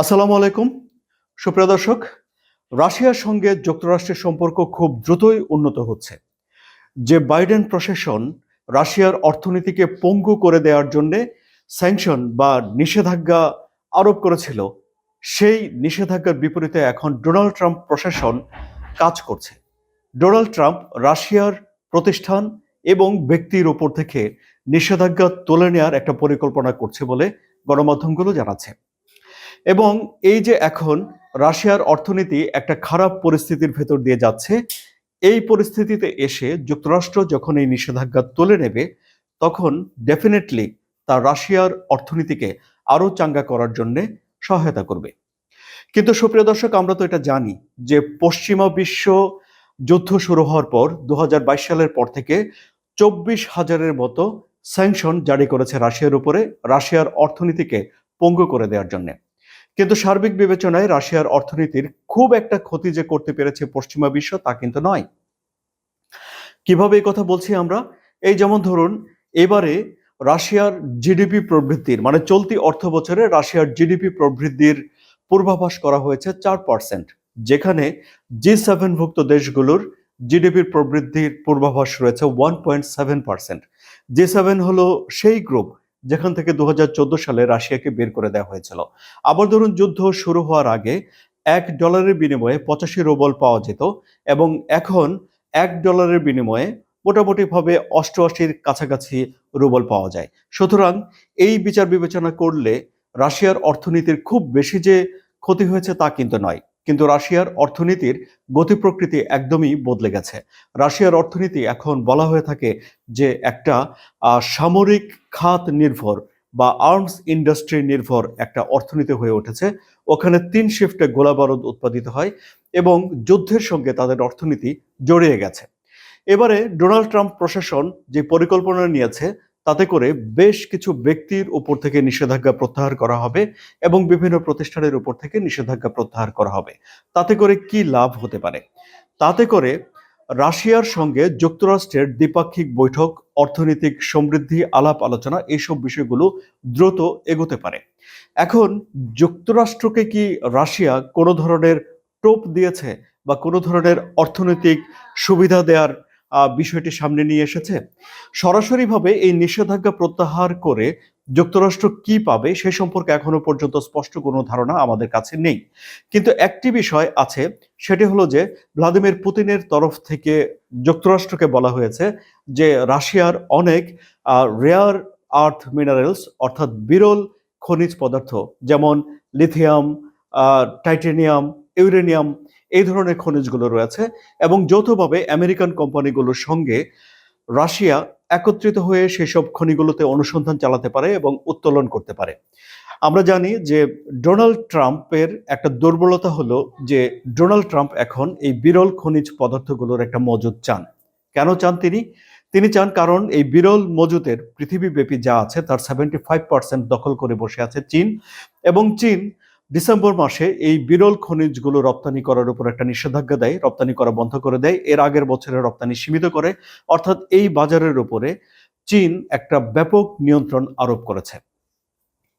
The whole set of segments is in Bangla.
আসসালামু আলাইকুম। সুপ্রিয় দর্শক, রাশিয়ার সঙ্গে যুক্তরাষ্ট্রের সম্পর্ক খুব দ্রুতই উন্নত হচ্ছে। যে বাইডেন প্রশাসন রাশিয়ার অর্থনীতিকে পঙ্গু করে দেওয়ার জন্যে স্যাংশন বা নিষেধাজ্ঞা আরোপ করেছিল, সেই নিষেধাজ্ঞার বিপরীতে এখন ডোনাল্ড ট্রাম্প প্রশাসন কাজ করছে। ডোনাল্ড ট্রাম্প রাশিয়ার প্রতিষ্ঠান এবং ব্যক্তির ওপর থেকে নিষেধাজ্ঞা তুলে নেওয়ার একটা পরিকল্পনা করছে বলে গণমাধ্যমগুলো জানাচ্ছে। এবং এই যে এখন রাশিয়ার অর্থনীতি একটা খারাপ পরিস্থিতির ভেতর দিয়ে যাচ্ছে, এই পরিস্থিতিতে এসে যুক্তরাষ্ট্র যখন এই নিষেধাজ্ঞা তুলে নেবে, তখন ডেফিনেটলি তা রাশিয়ার অর্থনীতিকে আরও চাঙ্গা করার জন্য সহায়তা করবে। কিন্তু সুপ্রিয় দর্শক, আমরা তো এটা জানি যে পশ্চিমা বিশ্ব যুদ্ধ শুরু হওয়ার পর দু হাজার বাইশ সালের পর থেকে চব্বিশ হাজারের মতো স্যাংশন জারি করেছে রাশিয়ার উপরে, রাশিয়ার অর্থনীতিকে পঙ্গু করে দেওয়ার জন্য। কিন্তু সার্বিক বিবেচনায় রাশিয়ার অর্থনীতির খুব একটা ক্ষতি যে করতে পেরেছে পশ্চিমা বিশ্ব তা কিন্তু নয়। কীভাবে এই কথা বলছি আমরা? এই যেমন ধরুন, এবারে রাশিয়ার জিডিপি প্রবৃদ্ধির মানে চলতি অর্থ বছরে রাশিয়ার জিডিপি প্রবৃদ্ধির পূর্বাভাস করা হয়েছে চার পার্সেন্ট, যেখানে জি সেভেনভুক্ত দেশগুলোর জিডিপির প্রবৃদ্ধির পূর্বাভাস রয়েছে one point seven percent. G seven হলো সেই গ্রুপ যেখান থেকে দু হাজার চোদ্দ সালে রাশিয়াকে বের করে দেওয়া হয়েছিল। আবার ধরুন, যুদ্ধ শুরু হওয়ার আগে এক ডলারের বিনিময়ে পঁচাশি রুবল পাওয়া যেত এবং এখন এক ডলারের বিনিময়ে মোটামুটিভাবে অষ্টআশির কাছাকাছি রুবল পাওয়া যায়। সুতরাং এই বিচার বিবেচনা করলে রাশিয়ার অর্থনীতির খুব বেশি যে ক্ষতি হয়েছে তা কিন্তু নয়। কিন্তু রাশিয়ার অর্থনীতির গতি প্রকৃতি একদমই বদলে গেছে। রাশিয়ার অর্থনীতি এখন বলা হয়ে থাকে যে একটা সামরিক খাত নির্ভর বা আর্মস ইন্ডাস্ট্রি নির্ভর একটা অর্থনীতি হয়ে উঠেছে। ওখানে তিন শিফটে গোলাবারুদ উৎপাদিত হয় এবং যুদ্ধের সঙ্গে তাদের অর্থনীতি জড়িয়ে গেছে। এবারে ডোনাল্ড ট্রাম্প প্রশাসন যে পরিকল্পনা নিয়েছে তাতে করে বেশ কিছু ব্যক্তির উপর থেকে নিষেধাজ্ঞা প্রত্যাহার করা হবে এবং বিভিন্ন প্রতিষ্ঠানের উপর থেকে নিষেধাজ্ঞা প্রত্যাহার করা হবে। তাতে করে কি লাভ হতে পারে? তাতে করে রাশিয়ার সঙ্গে যুক্তরাষ্ট্রের দ্বিপাক্ষিক বৈঠক, অর্থনৈতিক সমৃদ্ধি, আলাপ আলোচনা এইসব বিষয়গুলো দ্রুত এগোতে পারে। এখন যুক্তরাষ্ট্রকে কি রাশিয়া কোনো ধরনের টোপ দিয়েছে বা কোনো ধরনের অর্থনৈতিক সুবিধা দেওয়ার বিষয়টি সামনে নিয়ে এসেছে। সরাসরিভাবে এই নিষেধাজ্ঞা প্রত্যাহার করে যুক্তরাষ্ট্র কি পাবে সে সম্পর্কে এখনও পর্যন্ত স্পষ্ট কোনো ধারণা আমাদের কাছে নেই। কিন্তু একটি বিষয় আছে, সেটি হলো যে ভ্লাদিমির পুতিনের তরফ থেকে যুক্তরাষ্ট্রকে বলা হয়েছে যে রাশিয়ার অনেক রেয়ার আর্থ মিনারেলস অর্থাৎ বিরল খনিজ পদার্থ, যেমন লিথিয়াম টাইটেনিয়াম ইউরেনিয়াম এই ধরনের খনিজগুলো রয়েছে এবং যৌথভাবে আমেরিকান কোম্পানিগুলোর সঙ্গে রাশিয়া একত্রিত হয়ে সেসব খনিগুলোতে অনুসন্ধান চালাতে পারে এবং উত্তোলন করতে পারে। আমরা জানি যে ডোনাল্ড ট্রাম্পের একটা দুর্বলতা হলো যে ডোনাল্ড ট্রাম্প এখন এই বিরল খনিজ পদার্থগুলোর একটা মজুদ চান। কেন চান তিনি? তিনি চান কারণ এই বিরল মজুদের পৃথিবীব্যাপী যা আছে তার সেভেন্টি ফাইভ পার্সেন্ট দখল করে বসে আছে চীন এবং চীন ডিসেম্বর মাসে এই বিরল খনিজগুলো রপ্তানি করার উপর একটা নিষেধাজ্ঞা দেয়, রপ্তানি করা বন্ধ করে দেয়। এর আগের বছরে রপ্তানি সীমিত করে। অর্থাৎ এই বাজারের উপরে চীন একটা ব্যাপক নিয়ন্ত্রণ আরোপ করেছে।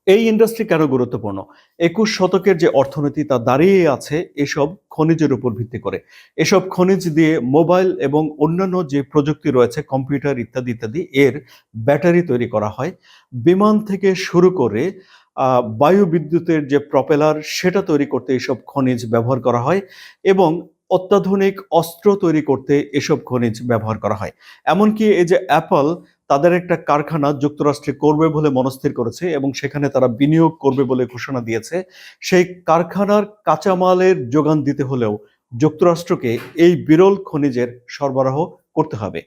এই ইন্ডাস্ট্রি কেন গুরুত্বপূর্ণ? একুশ শতকের যে অর্থনীতি তা দাঁড়িয়ে আছে এসব খনিজের উপর ভিত্তি করে। এসব খনিজ দিয়ে মোবাইল এবং অন্যান্য যে প্রযুক্তি রয়েছে, কম্পিউটার ইত্যাদি ইত্যাদি, এর ব্যাটারি তৈরি করা হয়। বিমান থেকে শুরু করে বায়ু বিদ্যুতের যে প্রপেলার, সেটা তৈরি করতে এসব খনিজ ব্যবহার করা হয় এবং অত্যাধুনিক অস্ত্র তৈরি করতে এসব খনিজ ব্যবহার করা হয়। এমনকি এই যে অ্যাপল, তাদের একটা কারখানা যুক্তরাষ্ট্রে করবে বলে মনস্থির করেছে এবং সেখানে তারা বিনিয়োগ করবে বলে ঘোষণা দিয়েছে। সেই কারখানার কাঁচামালের যোগান দিতে হলেও যুক্তরাষ্ট্রকে এই বিরল খনিজের সরবরাহ করতে হবে।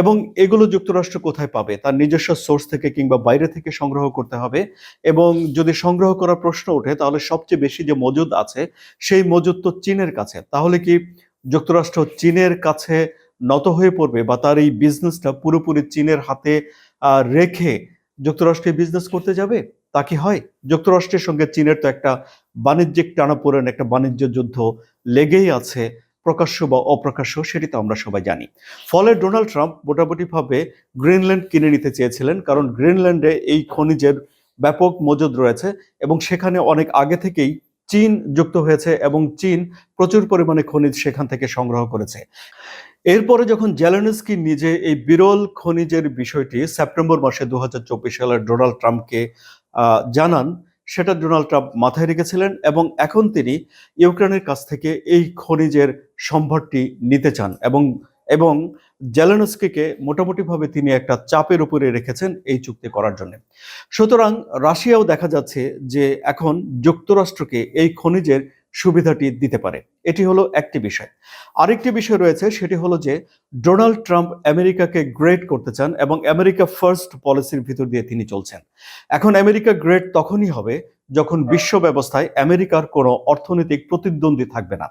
এবং এগুলো যুক্তরাষ্ট্র কোথায় পাবে? তার নিজস্ব সোর্স থেকে কিংবা বাইরে থেকে সংগ্রহ করতে হবে। এবং যদি সংগ্রহ করার প্রশ্ন ওঠে, তাহলে সবচেয়ে বেশি যে মজুদ আছে, সেই মজুদ তো চীনের কাছে। তাহলে কি যুক্তরাষ্ট্র চীনের কাছে নত হয়ে পড়বে বা তার এই বিজনেসটা পুরোপুরি চীনের হাতে রেখে যুক্তরাষ্ট্রে বিজনেস করতে যাবে? তা কি হয়? যুক্তরাষ্ট্রের সঙ্গে চীনের তো একটা বাণিজ্যিক টানাপোড়েন, একটা বাণিজ্য যুদ্ধ লেগেই আছে। প্রকাশ্য বা অপ্রকাশ্য সেটি তো আমরা সবাই জানি। ফলে ডোনাল্ড ট্রাম্প মোটামুটিভাবে গ্রিনল্যান্ড কিনে নিতে চেয়েছিলেন, কারণ গ্রিনল্যান্ডে এই খনিজের ব্যাপক মজুদ রয়েছে এবং সেখানে অনেক আগে থেকেই চীন যুক্ত হয়েছে এবং চীন প্রচুর পরিমাণে খনিজ সেখান থেকে সংগ্রহ করেছে। এরপরে যখন জেলেনস্কি নিজে এই বিরল খনিজের বিষয়টি সেপ্টেম্বর মাসে দু হাজার চব্বিশ সালের ডোনাল্ড ট্রাম্পকে জানান সেটা ডোনাল্ড ট্রাম্প মাথায় রেখেছিলেন এবং এখন তিনি ইউক্রেনের কাছ থেকে এই খনিজের সম্ভারটি নিতে চান এবং এবং জেলেনস্কিকে মোটামুটিভাবে তিনি একটা চাপের উপরে রেখেছেন এই চুক্তি করার জন্য। সুতরাং রাশিয়াও দেখা যাচ্ছে যে এখন যুক্তরাষ্ট্রকে এই খনিজের সুবিধাটি দিতে পারে। এটি হলো একটি বিষয়। আরেকটি বিষয় রয়েছে, সেটি হলো যে ডোনাল্ড ট্রাম্প আমেরিকাকে গ্রেট করতে চান এবং আমেরিকা ফার্স্ট পলিসির ভিতর দিয়ে তিনি চলছেন। এখন আমেরিকা গ্রেট তখনই হবে যখন বিশ্ব ব্যবস্থায় আমেরিকার কোনো অর্থনৈতিক প্রতিদ্বন্দ্বী থাকবে না।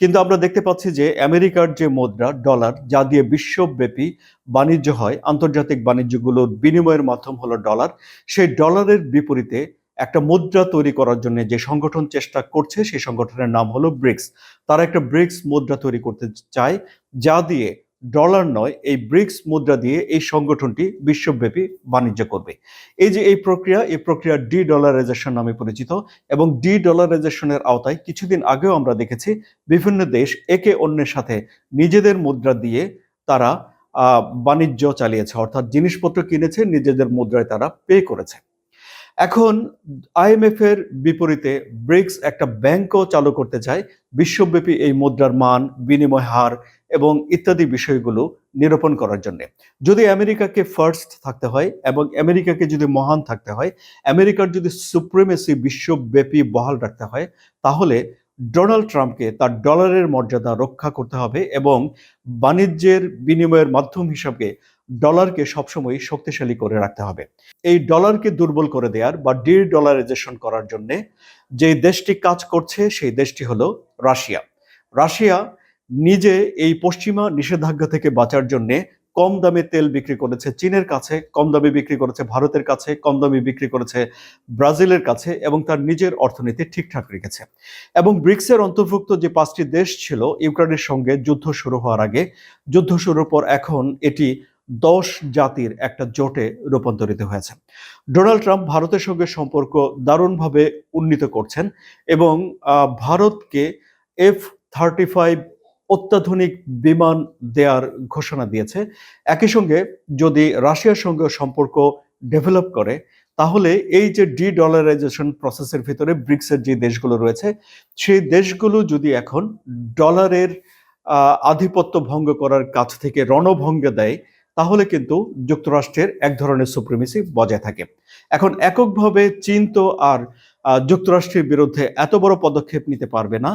কিন্তু আমরা দেখতে পাচ্ছি যে আমেরিকার যে মুদ্রা, ডলার, যা দিয়ে বিশ্বব্যাপী বাণিজ্য হয়, আন্তর্জাতিক বাণিজ্যগুলোর বিনিময়ের মাধ্যম হলো ডলার, সেই ডলারের বিপরীতে একটা মুদ্রা তৈরি করার জন্য যে সংগঠন চেষ্টা করছে, সেই সংগঠনের নাম হলো ব্রিক্স। তারা একটা ব্রিক্স মুদ্রা তৈরি করতে চায়, যা দিয়ে ডলার নয়, এই ব্রিক্স মুদ্রা দিয়ে এই সংগঠনটি বিশ্বব্যাপী বাণিজ্য করবে। এই যে এই প্রক্রিয়া এই প্রক্রিয়া ডি ডলারাইজেশন নামে পরিচিত এবং ডি ডলারাইজেশনের আওতায় কিছুদিন আগেও আমরা দেখেছি বিভিন্ন দেশ একে অন্যের সাথে নিজেদের মুদ্রা দিয়ে তারা বাণিজ্য চালিয়েছে। অর্থাৎ জিনিসপত্র কিনেছে, নিজেদের মুদ্রায় তারা পে করেছে। এখন আইএমএফ এর বিপরীতে ব্রিক্স একটা ব্যাংকও চালু করতে চায়। বিশ্বব্যাপী এই মুদ্রার মান, বিনিময় হার এবং ইত্যাদি বিষয়গুলো নিরূপণ করার জন্য। যদি আমেরিকাকে ফার্স্ট থাকতে হয় এবং আমেরিকাকে যদি মহান থাকতে হয়, আমেরিকার যদি সুপ্রিমেসি বিশ্বব্যাপী বহাল রাখতে হয়, তাহলে ডোনাল্ড ট্রাম্পকে তার ডলারের মর্যাদা রক্ষা করতে হবে এবং বাণিজ্যের বিনিময়ের মাধ্যম হিসাবে ডলারকে সবসময় শক্তিশালী করে রাখতে হবে। এই ডলারকে দুর্বল করে দেওয়ার বা ডি ডলারাইজেশন করার জন্য যে দেশটি কাজ করছে, সেই দেশটি হলো রাশিয়া। রাশিয়া নিজে এই পশ্চিমা নিষেধাজ্ঞা থেকে বাঁচার জন্য কম দামে তেল বিক্রি করেছে চীনের কাছে, কম দামে বিক্রি করেছে ভারতের কাছে, কম দামে বিক্রি করেছে ব্রাজিলের কাছে এবং তার নিজের অর্থনীতি ঠিকঠাক রেখেছে। এবং ব্রিক্সের অন্তর্ভুক্ত যে পাঁচটি দেশ ছিল ইউক্রেনের সঙ্গে যুদ্ধ শুরু হওয়ার আগে, যুদ্ধ শুরুর পর এখন এটি দশ জাতির একটা জোটে রূপান্তরিত হয়েছে। ডোনাল্ড ট্রাম্প ভারতের সঙ্গে সম্পর্ক দারুণভাবে উন্নীত করছেন এবং ভারতকে এফ থার্টি ফাইভ অত্যাধুনিক বিমান দেওয়ার ঘোষণা দিয়েছে। একই সঙ্গে যদি রাশিয়ার সঙ্গে সম্পর্ক ডেভেলপ করে, তাহলে এই যে ডি ডলারাইজেশন প্রসেসের ভিতরে ব্রিক্সের যে দেশগুলো রয়েছে, সেই দেশগুলো যদি এখন ডলারের আধিপত্য ভঙ্গ করার কাছ থেকে রণভঙ্গ দেয় তাহলে কিন্তু যুক্তরাষ্ট্রের এক ধরনের সুপ্রিমেসি বজায় থাকে। এখন এককভাবে চীন তো আর যুক্তরাষ্ট্রের বিরুদ্ধে এত বড় পদক্ষেপ নিতে পারবে না।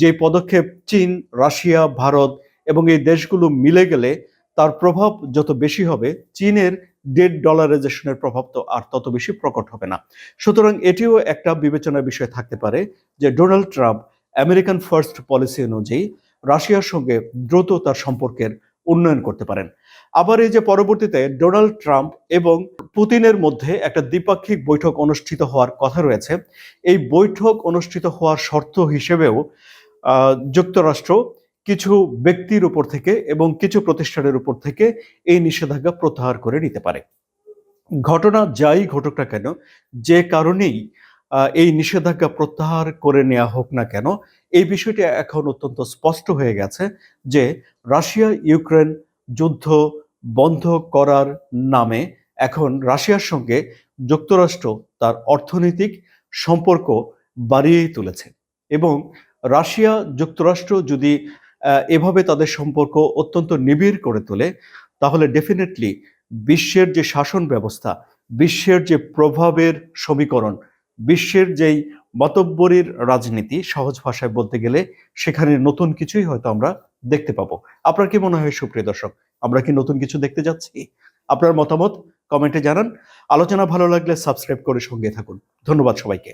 যে পদক্ষেপ চীন, রাশিয়া, ভারত এবং এই দেশগুলো মিলে গেলে তার প্রভাব যত বেশি হবে, চীনের ডেড ডলারাইজেশনের প্রভাব তো আর তত বেশি প্রকট হবে না। সুতরাং এটিও একটা বিবেচনার বিষয় থাকতে পারে যে Donald Trump American first policy অনুযায়ী রাশিয়ার সঙ্গে দ্রুত তার সম্পর্কের উন্নয়ন করতে পারেন। আবার এই যে পরবর্তীতে ডোনাল্ড ট্রাম্প এবং পুতিনের মধ্যে একটা দ্বিপাক্ষিক বৈঠক অনুষ্ঠিত হওয়ার কথা রয়েছে। এই বৈঠক অনুষ্ঠিত হওয়ার শর্ত হিসেবেও যুক্তরাষ্ট্র কিছু ব্যক্তির উপর থেকে এবং কিছু প্রতিষ্ঠানের উপর থেকে এই নিষেধাজ্ঞা প্রত্যাহার করে নিতে পারে। ঘটনা যাই ঘটুক না কেন, যে কারণেই এই নিষেধাজ্ঞা প্রত্যাহার করে নেওয়া হোক না কেন, এই বিষয়টি এখন অত্যন্ত স্পষ্ট হয়ে গেছে যে রাশিয়া ইউক্রেন যুদ্ধ বন্ধ করার নামে এখন রাশিয়ার সঙ্গে যুক্তরাষ্ট্র তার অর্থনৈতিক সম্পর্ক বাড়িয়েই তুলেছে। এবং রাশিয়া যুক্তরাষ্ট্র যদি এভাবে তাদের সম্পর্ক অত্যন্ত নিবিড় করে তোলে, তাহলে ডেফিনেটলি বিশ্বের যে শাসন ব্যবস্থা, বিশ্বের যে প্রভাবের সমীকরণ বিশ্বের যেই মতব্বরীর রাজনীতি সহজ ভাষায় বলতে গেলে সেখানে নতুন কিছুই হয়তো আমরা দেখতে পাবো। আপনার কি মনে হয় সুপ্রিয় দর্শক? আমরা কি নতুন কিছু দেখতে যাচ্ছি? আপনার মতামত কমেন্টে জানান। আলোচনা ভালো লাগলে সাবস্ক্রাইব করে সঙ্গে থাকুন। ধন্যবাদ সবাইকে।